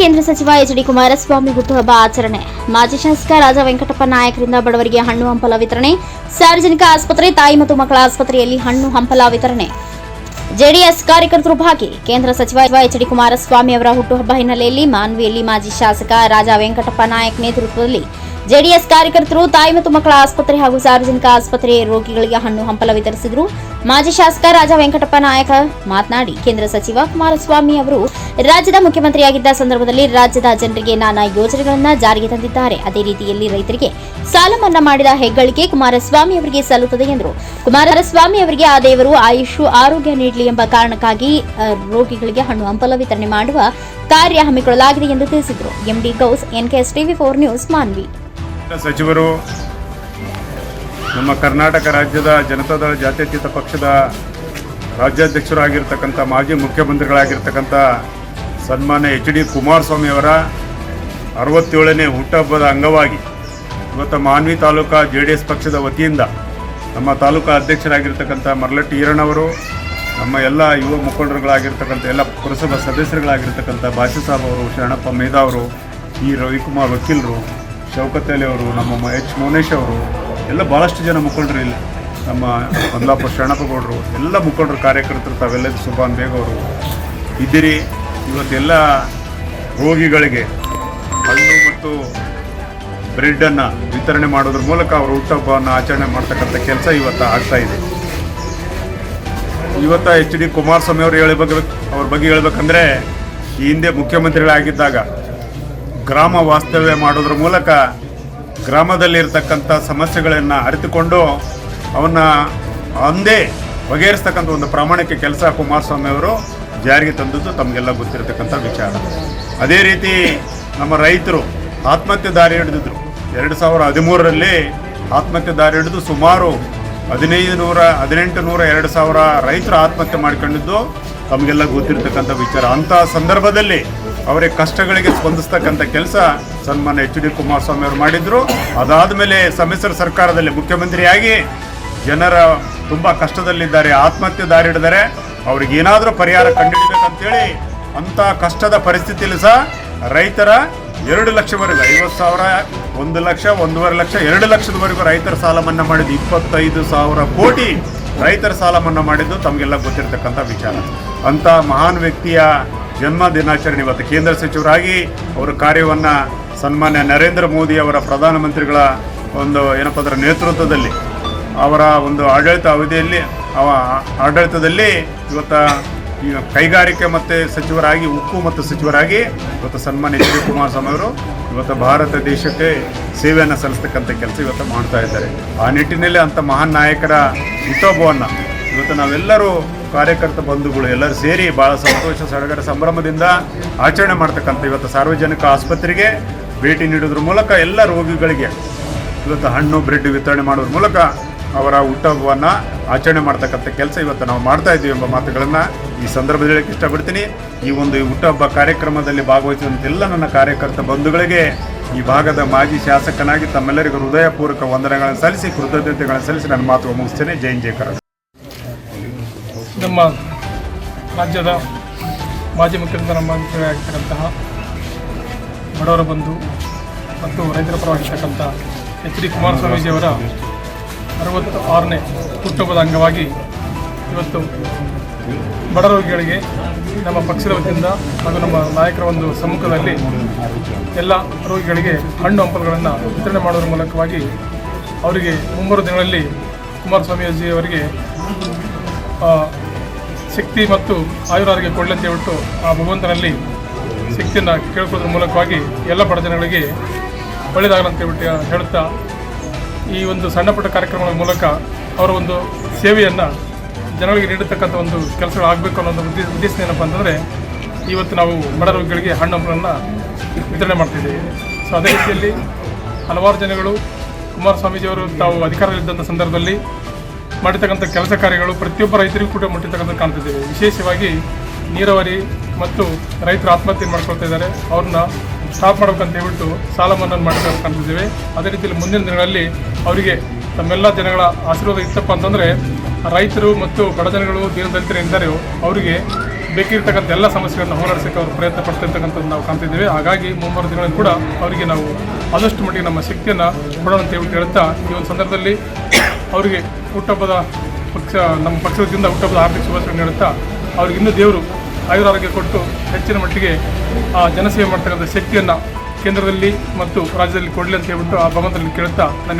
ಕೇಂದ್ರ ಸಚಿವ H D Kumaraswamy ಹುಟ್ಟುಹಬ್ಬ ಆಚರಣೆ. ಮಾಜಿ ಶಾಸಕ ರಾಜ ವೆಂಕಟಪ್ಪ ನಾಯಕರಿಂದ ಬಡವರಿಗೆ ಹಣ್ಣು ಹಂಪಲ ವಿತರಣೆ. ಸಾರ್ವಜನಿಕ ಆಸ್ಪತ್ರೆ, ತಾಯಿ ಮತ್ತು ಮಕ್ಕಳ ಆಸ್ಪತ್ರೆಯಲ್ಲಿ ಹಣ್ಣು ಹಂಪಲ ವಿತರಣೆ. ಜೆಡಿಎಸ್ ಕಾರ್ಯಕರ್ತರು ಭಾಗಿ. ಕೇಂದ್ರ ಸಚಿವ ಎಚ್ ಡಿ ಕುಮಾರಸ್ವಾಮಿ ಅವರ ಹುಟ್ಟುಹಬ್ಬ ಹಿನ್ನೆಲೆಯಲ್ಲಿ ಮಾನ್ವಿಯಲ್ಲಿ ಮಾಜಿ ಶಾಸಕ ರಾಜ ವೆಂಕಟಪ್ಪ ನಾಯಕ್ ನೇತೃತ್ವದಲ್ಲಿ ಜೆಡಿಎಸ್ ಕಾರ್ಯಕರ್ತರು ತಾಯಿ ಮತ್ತು ಮಕ್ಕಳ ಆಸ್ಪತ್ರೆ ಹಾಗೂ ಸಾರ್ವಜನಿಕ ಆಸ್ಪತ್ರೆಯ ರೋಗಿಗಳಿಗೆ ಹಣ್ಣು ಹಂಪಲ ವಿತರಿಸಿದರು. ಮಾಜಿ ಶಾಸಕ ರಾಜ ವೆಂಕಟಪ್ಪ ನಾಯಕ ಮಾತನಾಡಿ, ಕೇಂದ್ರ ಸಚಿವ ಕುಮಾರಸ್ವಾಮಿ ಅವರು ರಾಜ್ಯದ ಮುಖ್ಯಮಂತ್ರಿಯಾಗಿದ್ದ ಸಂದರ್ಭದಲ್ಲಿ ರಾಜ್ಯದ ಜನರಿಗೆ ನಾನಾ ಯೋಜನೆಗಳನ್ನು ಜಾರಿಗೆ ತಂದಿದ್ದಾರೆ. ಅದೇ ರೀತಿಯಲ್ಲಿ ರೈತರಿಗೆ ಸಾಲ ಮನ್ನಾ ಮಾಡಿದ ಹೆಗ್ಗಳಿಕೆ ಕುಮಾರಸ್ವಾಮಿ ಅವರಿಗೆ ಸಲ್ಲುತ್ತದೆ ಎಂದರು. ಕುಮಾರಸ್ವಾಮಿ ಅವರಿಗೆ ಆ ದೇವರು ಆಯುಷ್, ಆರೋಗ್ಯ ನೀಡಲಿ ಎಂಬ ಕಾರಣಕ್ಕಾಗಿ ರೋಗಿಗಳಿಗೆ ಹಣ್ಣು ಹಂಪಲ ವಿತರಣೆ ಮಾಡುವ ಕಾರ್ಯ ಹಮ್ಮಿಕೊಳ್ಳಲಾಗಿದೆ ಎಂದು ತಿಳಿಸಿದರು. MD Ghouse NKS TV four news, Manvi. ಸಚಿವರು ನಮ್ಮ ಕರ್ನಾಟಕ ರಾಜ್ಯದ ಜನತಾದಳ ಜಾತ್ಯತೀತ ಪಕ್ಷದ ರಾಜ್ಯಾಧ್ಯಕ್ಷರಾಗಿರ್ತಕ್ಕಂಥ ಮಾಜಿ ಮುಖ್ಯಮಂತ್ರಿಗಳಾಗಿರ್ತಕ್ಕಂಥ ಸನ್ಮಾನ್ಯ ಎಚ್ ಡಿ ಕುಮಾರಸ್ವಾಮಿ ಅವರ ಅರವತ್ತೇಳನೇ ಹುಟ್ಟಹಬ್ಬದ ಅಂಗವಾಗಿ ಇವತ್ತು Manvi taluka J D S ಪಕ್ಷದ ವತಿಯಿಂದ ನಮ್ಮ ತಾಲೂಕಾ ಅಧ್ಯಕ್ಷರಾಗಿರ್ತಕ್ಕಂಥ ಮರಲಟ್ಟಿ ಈರಣ್ಣವರು, ನಮ್ಮ ಎಲ್ಲ ಯುವ ಮುಖಂಡರುಗಳಾಗಿರ್ತಕ್ಕಂಥ, ಎಲ್ಲ ಪುರಸಭಾ ಸದಸ್ಯರುಗಳಾಗಿರ್ತಕ್ಕಂಥ ಸಾಬ್ ಅವರು, ಶರಣಪ್ಪ ಮೇಧಾ ಅವರು ಈ ರವಿಕುಮಾರ್ ವಕೀಲರು, ಶೌಕತ್ ಅಲಿ ಅವರು, ನಮ್ಮ ಎಚ್ ಮೌನೇಶ್ ಅವರು ಎಲ್ಲ ಭಾಳಷ್ಟು ಜನ ಮುಖಂಡರು ಇಲ್ಲಿ. ನಮ್ಮ ಮಲ್ಲಾಪುರ ಶರಣಪ್ಪಗೌಡರು, ಎಲ್ಲ ಮುಖಂಡರು, ಕಾರ್ಯಕರ್ತರು, ತಾವೆಲ್ಲ ಸುಭಾನ್ ಬೇಗ ಅವರು ಇದ್ದೀರಿ. ಇವತ್ತೆಲ್ಲ ರೋಗಿಗಳಿಗೆ ಹಣ್ಣು ಮತ್ತು ಬ್ರೆಡ್ಡನ್ನು ವಿತರಣೆ ಮಾಡೋದ್ರ ಮೂಲಕ ಅವರು ಹುಟ್ಟಹಬ್ಬವನ್ನು ಆಚರಣೆ ಮಾಡ್ತಕ್ಕಂಥ ಕೆಲಸ ಇವತ್ತು ಆಗ್ತಾ ಇದೆ. ಇವತ್ತು ಎಚ್ ಡಿ ಕುಮಾರಸ್ವಾಮಿ ಅವರು ಹೇಳಬೇಕು ಅವ್ರ ಬಗ್ಗೆ ಹೇಳ್ಬೇಕಂದ್ರೆ, ಈ ಹಿಂದೆ ಮುಖ್ಯಮಂತ್ರಿಗಳಾಗಿದ್ದಾಗ ಗ್ರಾಮ ವಾಸ್ತವ್ಯ ಮಾಡೋದ್ರ ಮೂಲಕ ಗ್ರಾಮದಲ್ಲಿರ್ತಕ್ಕಂಥ ಸಮಸ್ಯೆಗಳನ್ನು ಅರಿತುಕೊಂಡು ಅವನ್ನ ಅಂದೇ ಬಗೆಹರಿಸ್ತಕ್ಕಂಥ ಒಂದು ಪ್ರಾಮಾಣಿಕ ಕೆಲಸ ಕುಮಾರಸ್ವಾಮಿ ಅವರು ಜಾರಿಗೆ ತಂದದ್ದು ತಮಗೆಲ್ಲ ಗೊತ್ತಿರತಕ್ಕಂಥ ವಿಚಾರ. ಅದೇ ರೀತಿ ನಮ್ಮ ರೈತರು ಆತ್ಮಹತ್ಯೆ ದಾರಿ ಹಿಡಿದಿದ್ರು. ಎರಡು ಸಾವಿರ ಹದಿಮೂರರಲ್ಲಿ ಆತ್ಮಹತ್ಯೆ ದಾರಿ ಹಿಡಿದು ಸುಮಾರು ಹದಿನೈದು ನೂರ ಹದಿನೆಂಟು ನೂರ ಎರಡು ಸಾವಿರ ರೈತರು ಆತ್ಮಹತ್ಯೆ ಮಾಡ್ಕೊಂಡಿದ್ದು ತಮಗೆಲ್ಲ ಗೊತ್ತಿರತಕ್ಕಂಥ ವಿಚಾರ. ಅಂಥ ಸಂದರ್ಭದಲ್ಲಿ ಅವರ ಕಷ್ಟಗಳಿಗೆ ಸ್ಪಂದಿಸ್ತಕ್ಕಂಥ ಕೆಲಸ ಸನ್ಮಾನ್ಯ ಎಚ್ ಡಿ ಕುಮಾರಸ್ವಾಮಿ ಅವರು ಮಾಡಿದ್ರು. ಅದಾದ ಮೇಲೆ ಸಮ್ಮಿಶ್ರ ಸರ್ಕಾರದಲ್ಲಿ ಮುಖ್ಯಮಂತ್ರಿಯಾಗಿ ಜನರ ತುಂಬ ಕಷ್ಟದಲ್ಲಿದ್ದಾರೆ, ಆತ್ಮಹತ್ಯೆ ದಾರಿ ಹಿಡಿದರೆ ಅವ್ರಿಗೆ ಏನಾದರೂ ಪರಿಹಾರ ಕಂಡುಹಿಡಬೇಕಂತೇಳಿ ಅಂಥ ಕಷ್ಟದ ಪರಿಸ್ಥಿತಿಯಲ್ಲಿ ಸಹ ರೈತರ ಎರಡು ಲಕ್ಷವರೆಗೂ, ಐವತ್ತು ಸಾವಿರ, ಒಂದು ಲಕ್ಷ, ಒಂದೂವರೆ ಲಕ್ಷ, ಎರಡು ಲಕ್ಷದವರೆಗೂ ರೈತರ ಸಾಲ ಮನ್ನಾ ಮಾಡಿದ್ದು ಇಪ್ಪತ್ತೈದು ಸಾವಿರ ಕೋಟಿ ರೈತರ ಸಾಲ ಮನ್ನಾ ಮಾಡಿದ್ದು ತಮಗೆಲ್ಲ ಗೊತ್ತಿರತಕ್ಕಂಥ ವಿಚಾರ. ಅಂಥ ಮಹಾನ್ ವ್ಯಕ್ತಿಯ ಜನ್ಮ ದಿನಾಚರಣೆ ಇವತ್ತು ಕೇಂದ್ರ ಸಚಿವರಾಗಿ ಅವರ ಕಾರ್ಯವನ್ನು ಸನ್ಮಾನ್ಯ ನರೇಂದ್ರ ಮೋದಿ ಅವರ ಪ್ರಧಾನಮಂತ್ರಿಗಳ ಒಂದು ಏನಪ್ಪ ಅದರ ನೇತೃತ್ವದಲ್ಲಿ, ಅವರ ಒಂದು ಆಡಳಿತ ಅವಧಿಯಲ್ಲಿ ಅವ ಆಡಳಿತದಲ್ಲಿ ಇವತ್ತು ಈಗ ಕೈಗಾರಿಕೆ ಮತ್ತು ಸಚಿವರಾಗಿ, ಉಕ್ಕು ಮತ್ತು ಸಚಿವರಾಗಿ ಇವತ್ತು ಸನ್ಮಾನ್ಯ ಡಿ ಕುಮಾರಸ್ವಾಮಿ ಅವರು ಇವತ್ತು ಭಾರತ ದೇಶಕ್ಕೆ ಸೇವೆಯನ್ನು ಸಲ್ಲಿಸ್ತಕ್ಕಂಥ ಕೆಲಸ ಇವತ್ತು ಮಾಡ್ತಾ ಇದ್ದಾರೆ. ಆ ನಿಟ್ಟಿನಲ್ಲಿ ಅಂಥ ಮಹಾನ್ ನಾಯಕರ ಹಿತೋಭವನ್ನು ಇವತ್ತು ನಾವೆಲ್ಲರೂ ಕಾರ್ಯಕರ್ತ ಬಂಧುಗಳು ಎಲ್ಲರೂ ಸೇರಿ ಭಾಳ ಸಂತೋಷ, ಸಡಗರ ಸಂಭ್ರಮದಿಂದ ಆಚರಣೆ ಮಾಡ್ತಕ್ಕಂಥ ಇವತ್ತು ಸಾರ್ವಜನಿಕ ಆಸ್ಪತ್ರೆಗೆ ಭೇಟಿ ನೀಡೋದ್ರ ಮೂಲಕ ಎಲ್ಲ ರೋಗಿಗಳಿಗೆ ಇವತ್ತು ಹಣ್ಣು, ಬ್ರೆಡ್ ವಿತರಣೆ ಮಾಡೋದ್ರ ಮೂಲಕ ಅವರ ಹುಟ್ಟಹಬ್ಬವನ್ನು ಆಚರಣೆ ಮಾಡ್ತಕ್ಕಂಥ ಕೆಲಸ ಇವತ್ತು ನಾವು ಮಾಡ್ತಾ ಇದ್ದೀವಿ ಎಂಬ ಮಾತುಗಳನ್ನು ಈ ಸಂದರ್ಭದಲ್ಲಿ ಹೇಳಕ್ಕೆ ಇಷ್ಟಪಡ್ತೀನಿ. ಈ ಒಂದು ಹುಟ್ಟಹಬ್ಬ ಕಾರ್ಯಕ್ರಮದಲ್ಲಿ ಭಾಗವಹಿಸಿದಂಥ ಎಲ್ಲ ನನ್ನ ಕಾರ್ಯಕರ್ತ ಬಂಧುಗಳಿಗೆ ಈ ಭಾಗದ ಮಾಜಿ ಶಾಸಕನಾಗಿ ತಮ್ಮೆಲ್ಲರಿಗೂ ಹೃದಯಪೂರ್ವಕ ವಂದನೆಗಳನ್ನು ಸಲ್ಲಿಸಿ, ಕೃತಜ್ಞತೆಗಳನ್ನು ಸಲ್ಲಿಸಿ ನನ್ನ ಮಾತು ಮುಗಿಸ್ತೇನೆ. ಜೈನ್ ಜಯಕರ ನಮ್ಮ ರಾಜ್ಯದ ಮಾಜಿ ಮುಖ್ಯಮಂತ್ರಿಯಾಗಿರ್ತಕ್ಕಂತಹ ಬಡವರ ಬಂಧು ಮತ್ತು ರೈತರ ಪರವಾಗಿರ್ತಕ್ಕಂಥ ಎಚ್ ಡಿ ಕುಮಾರಸ್ವಾಮೀಜಿಯವರ ಅರವತ್ತು ಆರನೇ ಹುಟ್ಟುಹಬ್ಬದ ಅಂಗವಾಗಿ ಇವತ್ತು ಬಡ ರೋಗಿಗಳಿಗೆ ನಮ್ಮ ಪಕ್ಷದ ವತಿಯಿಂದ ಹಾಗೂ ನಮ್ಮ ನಾಯಕರ ಒಂದು ಸಮ್ಮುಖದಲ್ಲಿ ಎಲ್ಲ ರೋಗಿಗಳಿಗೆ ಹಣ್ಣು ಹಂಪಲುಗಳನ್ನು ವಿತರಣೆ ಮಾಡೋದ್ರ ಮೂಲಕವಾಗಿ ಅವರಿಗೆ ಮುಂಬರುವ ದಿನಗಳಲ್ಲಿ ಕುಮಾರಸ್ವಾಮೀಜಿಯವರಿಗೆ ಶಕ್ತಿ ಮತ್ತು ಆಯುರಾರಿಗೆ ಕೊಡಲಿ ಅಂತ ಹೇಳ್ಬಿಟ್ಟು ಆ ಭಗವಂತನಲ್ಲಿ ಶಕ್ತಿಯನ್ನು ಕೇಳ್ಕೊಳ್ಳೋದ್ರ ಮೂಲಕವಾಗಿ ಎಲ್ಲ ಬಡ ಜನಗಳಿಗೆ ಒಳ್ಳೆಯದಾಗಲಿ ಅಂತ ಹೇಳ್ಬಿಟ್ಟು ಹೇಳುತ್ತಾ, ಈ ಒಂದು ಸಣ್ಣ ಪುಟ್ಟ ಕಾರ್ಯಕ್ರಮಗಳ ಮೂಲಕ ಅವರ ಒಂದು ಸೇವೆಯನ್ನು ಜನಗಳಿಗೆ ನೀಡತಕ್ಕಂಥ ಒಂದು ಕೆಲಸಗಳು ಆಗಬೇಕು ಅನ್ನೋ ಒಂದು ಉದ್ದೇಶ ಉದ್ದೇಶ ಏನಪ್ಪ ಅಂತಂದರೆ, ಇವತ್ತು ನಾವು ಬಡ ರೋಗಿಗಳಿಗೆ ಹಣ್ಣು ಹಂಪಲನ್ನು ವಿತರಣೆ ಮಾಡ್ತಿದ್ದೀವಿ. ಸೊ ಅದೇ ರೀತಿಯಲ್ಲಿ ಹಲವಾರು ಜನಗಳು ಕುಮಾರಸ್ವಾಮೀಜಿಯವರು ತಾವು ಅಧಿಕಾರದಲ್ಲಿದ್ದಂಥ ಸಂದರ್ಭದಲ್ಲಿ ಮಾಡಿರ್ತಕ್ಕಂಥ ಕೆಲಸ ಕಾರ್ಯಗಳು ಪ್ರತಿಯೊಬ್ಬ ರೈತರಿಗೂ ಕೂಡ ಮುಟ್ಟಿರ್ತಕ್ಕಂಥ ಕಾಣ್ತಿದ್ದೇವೆ. ವಿಶೇಷವಾಗಿ ನೀರಾವರಿ ಮತ್ತು ರೈತರು ಆತ್ಮಹತ್ಯೆ ಮಾಡ್ಕೊಳ್ತಾ ಇದ್ದಾರೆ. ಅವ್ರನ್ನ ಸ್ಟಾಪ್ ಮಾಡಬೇಕಂತ ಹೇಳ್ಬಿಟ್ಟು ಸಾಲ ಮನ್ನಾ ಮಾಡಬೇಕಂತ ಕಾಣ್ತಿದ್ದೇವೆ. ಅದೇ ರೀತಿಯಲ್ಲಿ ಮುಂದಿನ ದಿನಗಳಲ್ಲಿ ಅವರಿಗೆ ತಮ್ಮೆಲ್ಲ ಜನಗಳ ಆಶೀರ್ವಾದ ಇತ್ತಪ್ಪ ಅಂತಂದರೆ ರೈತರು ಮತ್ತು ಬಡ ಜನಗಳು ದೀನದಲಿತರು ಎಂದರೆ ಅವರಿಗೆ ಬೇಕಿರ್ತಕ್ಕಂಥ ಎಲ್ಲ ಸಮಸ್ಯೆಗಳನ್ನು ಹೋರಾಡಿಸೋಕ್ಕೆ ಅವರು ಪ್ರಯತ್ನ ಪಡ್ತಿರ್ತಕ್ಕಂಥದ್ದು ನಾವು ಕಾಣ್ತಿದ್ದೇವೆ. ಹಾಗಾಗಿ ಮುಂಬರುವ ದಿನಗಳಲ್ಲಿ ಕೂಡ ಅವರಿಗೆ ನಾವು ಆದಷ್ಟು ಮಟ್ಟಿಗೆ ನಮ್ಮ ಶಕ್ತಿಯನ್ನು ಕೊಡೋಣ ಅಂತ ಹೇಳ್ಬಿಟ್ಟು ಹೇಳ್ತಾ ಈ ಒಂದು ಸಂದರ್ಭದಲ್ಲಿ ಅವರಿಗೆ ಹುಟ್ಟಹಬ್ಬದ ಪಕ್ಷ, ನಮ್ಮ ಪಕ್ಷದಿಂದ ಹುಟ್ಟಹಬ್ಬದ ಆರ್ಥಿಕ ಶುಭಾಶಯಗಳನ್ನು ನೀಡುತ್ತಾ ಅವ್ರಿಗೆ ಇನ್ನೂ ದೇವರು ಆಯುರಾರೋಗ್ಯ ಕೊಟ್ಟು ಹೆಚ್ಚಿನ ಮಟ್ಟಿಗೆ ಆ ಜನಸೇವೆ ಮಾಡ್ತಕ್ಕಂಥ ಶಕ್ತಿಯನ್ನು ಕೇಂದ್ರದಲ್ಲಿ ಮತ್ತು ರಾಜ್ಯದಲ್ಲಿ ಕೊಡಲಿ ಅಂತ ಹೇಳ್ಬಿಟ್ಟು ಆ ಭಗವಂತನಲ್ಲಿ ಕೇಳುತ್ತಾ ನನ್ನ